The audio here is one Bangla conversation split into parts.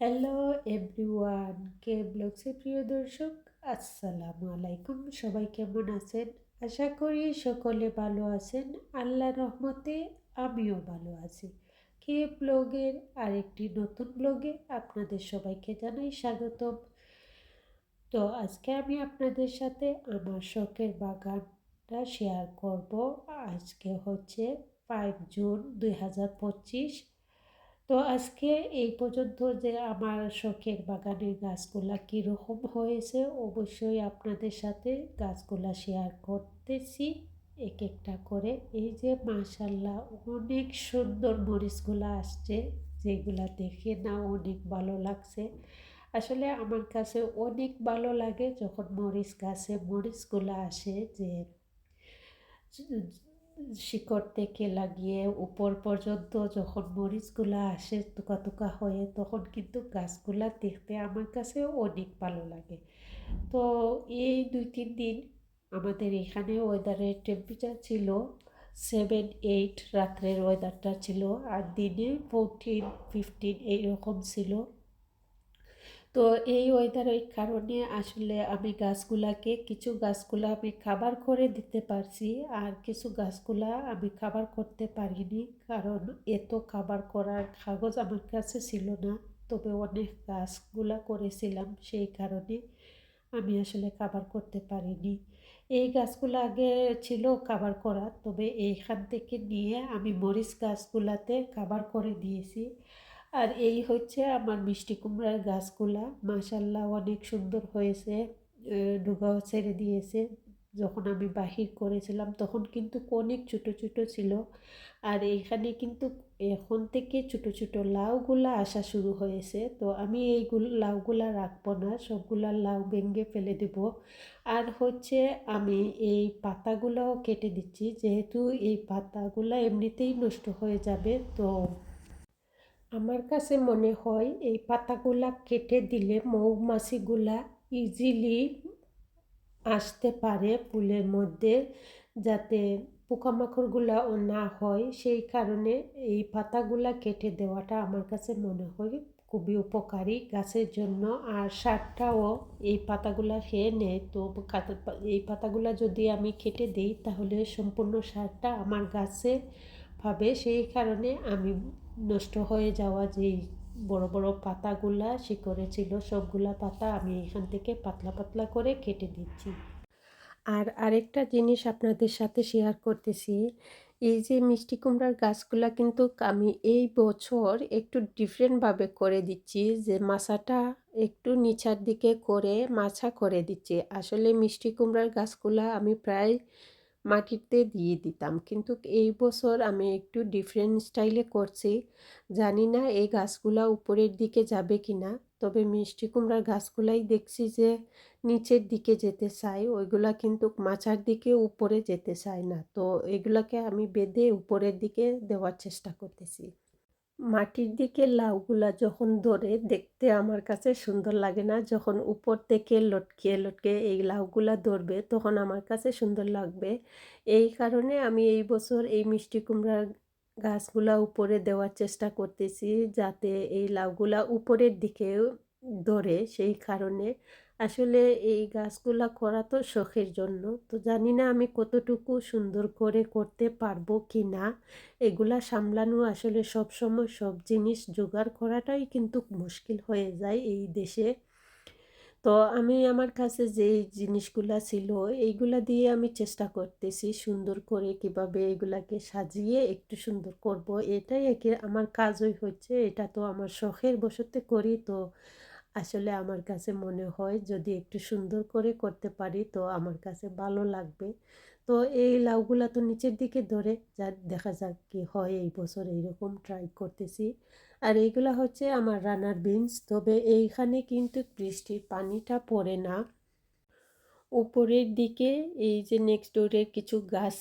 হ্যালো এভরিওয়ান কে ব্লগসের প্রিয় দর্শক, আসসালামু আলাইকুম। সবাই কেমন আছেন? আশা করি সকলে ভালো আছেন। আল্লাহ রহমতে আমিও ভালো আছি। কে ব্লগের আরেকটি নতুন ব্লগে আপনাদের সবাইকে জানাই স্বাগতম। তো আজকে আমি আপনাদের সাথে আমার শখের বাগানটা শেয়ার করব। আজকে হচ্ছে ফাইভ জুন দুই হাজার পঁচিশ। তো আজকে এই পর্যন্ত যে আমার শখের বাগানের গাছগুলা কীরকম হয়েছে, অবশ্যই আপনাদের সাথে গাছগুলা শেয়ার করতেছি এক একটা করে। এই যে মাশাল্লাহ অনেক সুন্দর মরিচগুলো আসছে, যেগুলা দেখে না অনেক ভালো লাগছে। আসলে আমার কাছে অনেক ভালো লাগে যখন মরিচ গাছে মরিচগুলো আসে যে শিকড় থেকে লাগিয়ে উপর পর্যন্ত যখন মরিচগুলা আসে তুকা তুকা হয়ে, তখন কিন্তু গাছগুলা দেখতে আমার কাছে অনেক ভালো লাগে। তো এই দুই তিন দিন আমাদের এখানে ওয়েদারের টেম্পারেচার ছিল সেভেন এইট রাত্রের ওয়েদারটা ছিল, আর দিনে ফোরটিন ফিফটিন এইরকম ছিল। তো এই ওয়েদারের কারণে আসলে আমি গাছগুলাকে কিছু গাছগুলা আমি খাবার করে দিতে পারছি আর কিছু গাছগুলা আমি খাবার করতে পারিনি কারণ এত খাবার করার কাগজ আমার কাছে ছিল না। তবে অনেক গাছগুলা করেছিলাম সেই কারণে আমি আসলে খাবার করতে পারিনি। এই গাছগুলো আগে ছিল খাবার করা, তবে এইখান থেকে নিয়ে আমি মরিচ গাছগুলাতে খাবার করে দিয়েছি। আর এই হচ্ছে আমার মিষ্টি কুমড়ার গাছগুলা। মাসাল্লাহ অনেক সুন্দর হয়েছে ডুগাও ছেড়ে দিয়েছে। যখন আমি বাহির করেছিলাম তখন কিন্তু অনেক ছোটো ছোটো ছিল। আর এইখানে কিন্তু এখন থেকে ছোটো ছোটো লাউগুলা আসা শুরু হয়েছে। তো আমি এইগুলো, লাউগুলা রাখব না, সবগুলা লাউ ভেঙে ফেলে দেব। আর হচ্ছে আমি এই পাতাগুলাও কেটে দিচ্ছি, যেহেতু এই পাতাগুলা এমনিতেই নষ্ট হয়ে যাবে, তো আমার কাছে মনে হয় এই পাতাগুলা কেটে দিলে মৌমাছিগুলা ইজিলি আসতে পারে ফুলের মধ্যে, যাতে পোকামাকড়গুলাও না হয়। সেই কারণে এই পাতাগুলা কেটে দেওয়াটা আমার কাছে মনে হয় খুবই উপকারী গাছের জন্য। আর সারটাও এই পাতাগুলা খেয়ে নেয় তো এই পাতাগুলা যদি আমি কেটে দিই, তাহলে সম্পূর্ণ সারটা আমার গাছে পাবে সেই কারণে আমি নষ্ট হয়ে যাওয়া যেই বড় বড় পাতাগুলা, শিকড়ে ছিল সবগুলা পাতা আমি এখান থেকে পাতলা পাতলা করে কেটে দিচ্ছি। আর আরেকটা জিনিস আপনাদের সাথে শেয়ার করতেছি, এই যে মিষ্টি কুমড়ার গাছগুলা কিন্তু আমি এই বছর একটু ডিফারেন্টভাবে করে দিচ্ছি, যে মাছাটা একটু নিচার দিকে করে মাছা করে দিচ্ছি। আসলে মিষ্টি কুমড়ার গাছগুলা আমি প্রায় মাটিতে দিয়ে দিতাম। কিন্তু এই বছর আমি একটু ডিফারেন্ট স্টাইলে করছি। জানি না এই গাছগুলা উপরের দিকে যাবে কি না তবে মিষ্টি কুমড়ার গাছগুলাই দেখছি যে নিচের দিকে যেতে চাই ওইগুলা কিন্তু মাচার দিকে উপরে যেতে চায় না। তো এগুলাকে আমি বেঁধে উপরের দিকে দেওয়ার চেষ্টা করতেছি। মাটির দিকে লাউগুলা যখন ধরে দেখতে আমার কাছে সুন্দর লাগে না, যখন উপর থেকে লটকে লটকে এই লাউগুলা ধরবে তখন আমার কাছে সুন্দর লাগবে। এই কারণে আমি এই বছর এই মিষ্টি কুমড়ার গাছগুলা উপরে দেওয়ার চেষ্টা করতেছি যাতে এই লাউগুলা উপরের দিকে ধরে, সেই কারণে আসলে এই গাছগুলা করা তো শখের জন্য। তো জানি না আমি কতটুকু সুন্দর করে করতে পারব কি না এগুলা সামলানো আসলে সব সময় সব জিনিস জোগাড় করাটাই কিন্তু মুশকিল হয়ে যায় এই দেশে। তো আমি আমার কাছে যে জিনিসগুলা ছিল, এইগুলা দিয়ে আমি চেষ্টা করতেছি সুন্দর করে কীভাবে এগুলাকে সাজিয়ে একটু সুন্দর করব। এটাই একে আমার কাজই হচ্ছে, এটা তো আমার শখের বসতে করি। তো আসলে আমার কাছে মনে হয় যদি একটু সুন্দর করে করতে পারি, তো আমার কাছে ভালো লাগবে। তো এই লাউগুলা তো নিচের দিকে ধরে যা দেখা যাক কি হয় এই বছর এইরকম ট্রাই করতেছি। আর এইগুলা হচ্ছে আমার রানার বিনস তবে এইখানে কিন্তু বৃষ্টির পানিটা পড়ে না। উপরের দিকে এই যে নেক্সট ডোরের কিছু গাছ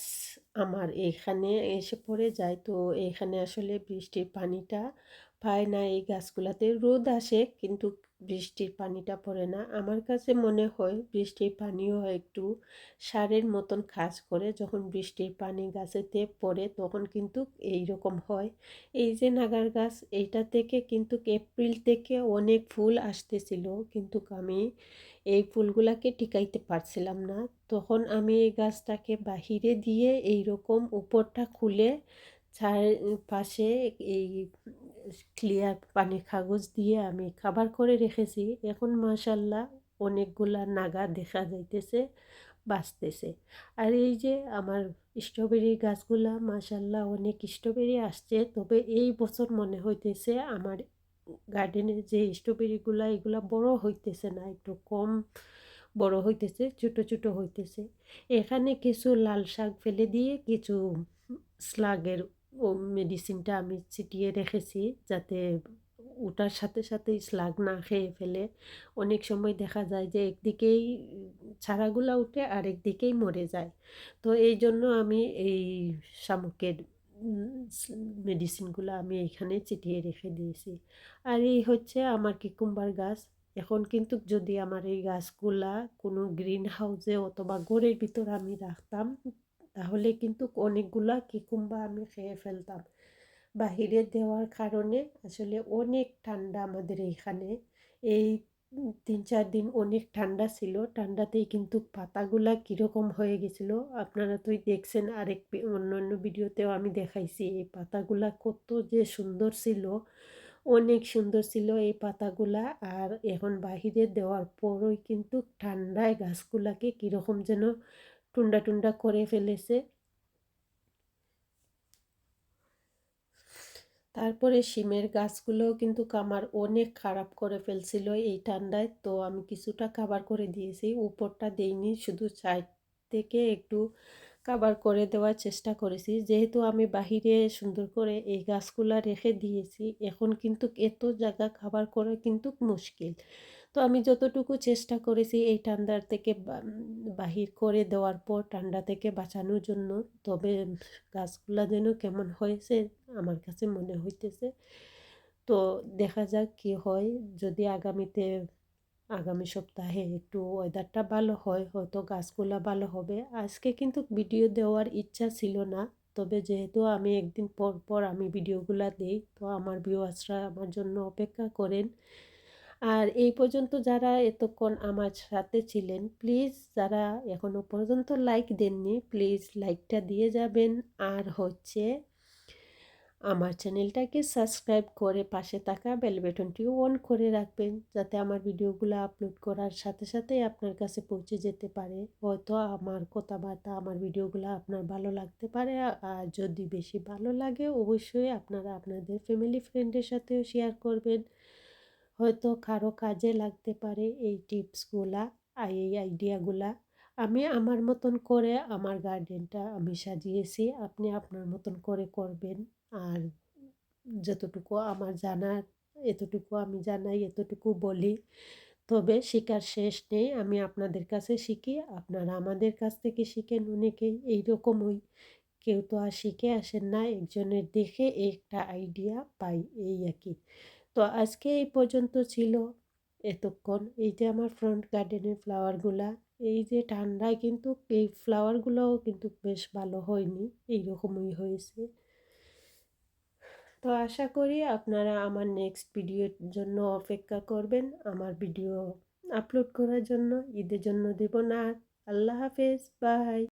আমার এখানে এসে পড়ে যায়, তো এখানে আসলে বৃষ্টির পানিটা পায় না, এই গাছগুলাতে রোদ আসে কিন্তু বৃষ্টির পানিটা পড়ে না। আমার কাছে মনে হয় বৃষ্টির পানিও একটু সারের মতন কাজ করে। যখন বৃষ্টির পানি গাছেতে পড়ে তখন কিন্তু এই রকম হয়। এই যে নাগার গাছ, এইটা থেকে কিন্তু এপ্রিল থেকে অনেক ফুল আসতেছিল কিন্তু আমি এই ফুলগুলাকে টিকাইতে পারছিলাম না। তখন আমি এই গাছটাকে বাহিরে দিয়ে এই রকম উপরটা খুলে চারপাশে এই ক্লিয়ার পানির কাগজ দিয়ে আমি খাবার করে রেখেছি। এখন মাশাল্লাহ অনেকগুলা নাগা দেখা যাইতেছে, বাঁচতেছে। আর এই যে আমার স্ট্রবেরি গাছগুলা মাশাল্লাহ অনেক স্ট্রবেরি আসছে, তবে এই বছর মনে হইতেছে আমার গার্ডেনের যে স্ট্রবেরিগুলা এগুলা বড় হইতেছে না, একটু কম বড় হইতেছে, ছোট ছোট হইতেছে। এখানে কিছু লাল শাক ফেলে দিয়ে কিছু স্লাগের ও মেডিসিনটা আমি ছিটিয়ে রেখেছি যাতে ওটার সাথে সাথে স্লাগ না খেয়ে ফেলে। অনেক সময় দেখা যায় যে একদিকেই ছাড়াগুলা উঠে আর একদিকেই মরে যায়। তো এই জন্য আমি এই শামুকের মেডিসিনগুলো আমি এখানে চিটিয়ে রেখে দিয়েছি। আর এই হচ্ছে আমার কিকুম্বার গাছ। এখন কিন্তু যদি আমার এই গাছগুলা কোনো গ্রিন হাউসে অথবা ঘরের ভিতর আমি রাখতাম তাহলে কিন্তু অনেকগুলা কিকুম্বা আমি খেয়ে ফেলতাম। বাহিরে দেওয়ার কারণে আসলে অনেক ঠান্ডা আমাদের এইখানে। এই তিন চার দিন অনেক ঠান্ডা ছিল, ঠান্ডাতেই কিন্তু পাতাগুলা কীরকম হয়ে গেছিল আপনারা তো দেখছেন আরেক অন্য অন্য ভিডিওতেও আমি দেখাইছি এই পাতাগুলা কত যে সুন্দর ছিল, অনেক সুন্দর ছিল এই পাতাগুলা। আর এখন বাহিরে দেওয়ার পরই কিন্তু ঠান্ডায় গাছগুলাকে কীরকম যেন টুন্ডা টুন্ডা করে ফেলেছে। তারপরে শিমের গাছগুলোও কিন্তু আমার অনেক খারাপ করে ফেলছিল এই ঠান্ডায়, তো আমি কিছুটা কাবার করে দিয়েছি। উপরটা দেইনি, শুধু সাইড থেকে একটু কাবার করে দেওয়ার চেষ্টা করেছি। যেহেতু আমি বাহিরে সুন্দর করে এই গাছগুলা রেখে দিয়েছি, এখন কিন্তু এত জায়গা খাবার করা কিন্তু মুশকিল। তো আমি যতটুকু চেষ্টা করেছি এই ঠান্ডার থেকে বাহির করে দেওয়ার পর ঠান্ডা থেকে বাঁচানোর জন্য, তবে গাছগুলা যেন কেমন হয়েছে আমার কাছে মনে হইতেছে। তো দেখা যাক কি হয়, যদি আগামীতে, আগামী সপ্তাহে একটু ওয়েদারটা ভালো হয়, হয়তো গাছগুলা ভালো হবে। আজকে কিন্তু ভিডিও দেওয়ার ইচ্ছা ছিল না, তবে যেহেতু আমি একদিন পর পর আমি ভিডিওগুলা দিই, তো আমার ভিউয়ার্সরা আমার জন্য অপেক্ষা করেন। আর এই পর্যন্ত যারা এতক্ষণ আমার সাথে ছিলেন প্লিজ যারা এখনও পর্যন্ত লাইক দেননি প্লিজ লাইকটা দিয়ে যাবেন। আর হচ্ছে, আমার চ্যানেলটাকে সাবস্ক্রাইব করে পাশে থাকা বেল বাটনটিও অন করে রাখবেন, যাতে আমার ভিডিওগুলো আপলোড করার সাথে সাথে আপনার কাছে পৌঁছে যেতে পারে। হয়তো আমার কথাবার্তা, আমার ভিডিওগুলো আপনার ভালো লাগতে পারে, আর যদি বেশি ভালো লাগে, অবশ্যই আপনারা আপনাদের ফ্যামিলি ফ্রেন্ডের সাথেও শেয়ার করবেন। হয়তো কারও কাজে লাগতে পারে এই টিপসগুলা আর এই আইডিয়াগুলা। আমি আমার মতন করে আমার গার্ডেনটা আমি সাজিয়েছি, আপনি আপনার মতন করে করবেন। আর যতটুকু আমার জানার, এতটুকু আমি জানাই, এতটুকু বলি, তবে শেখার শেষ নেই। আমি আপনাদের কাছে শিখি, আপনারা আমাদের কাছ থেকে শিখেন অনেকেই, এইরকমই। কেউ তো আর শিখে আসেন না, একজনের দেখে একটা আইডিয়া পাই, এই আর কি। তো আজকে এই পর্যন্ত ছিল এতক্ষণ। এই যে আমার ফ্রন্ট গার্ডেনের ফ্লাওয়ারগুলা এই যে ঠান্ডায় কিন্তু এই ফ্লাওয়ারগুলোও কিন্তু বেশ ভালো হয়নি, এইরকমই হয়েছে। তো আশা করি আপনারা আমার নেক্সট ভিডিওর জন্য অপেক্ষা করবেন, আমার ভিডিও আপলোড করার জন্য। ঈদের জন্য দেব না। আল্লাহ হাফেজ বাই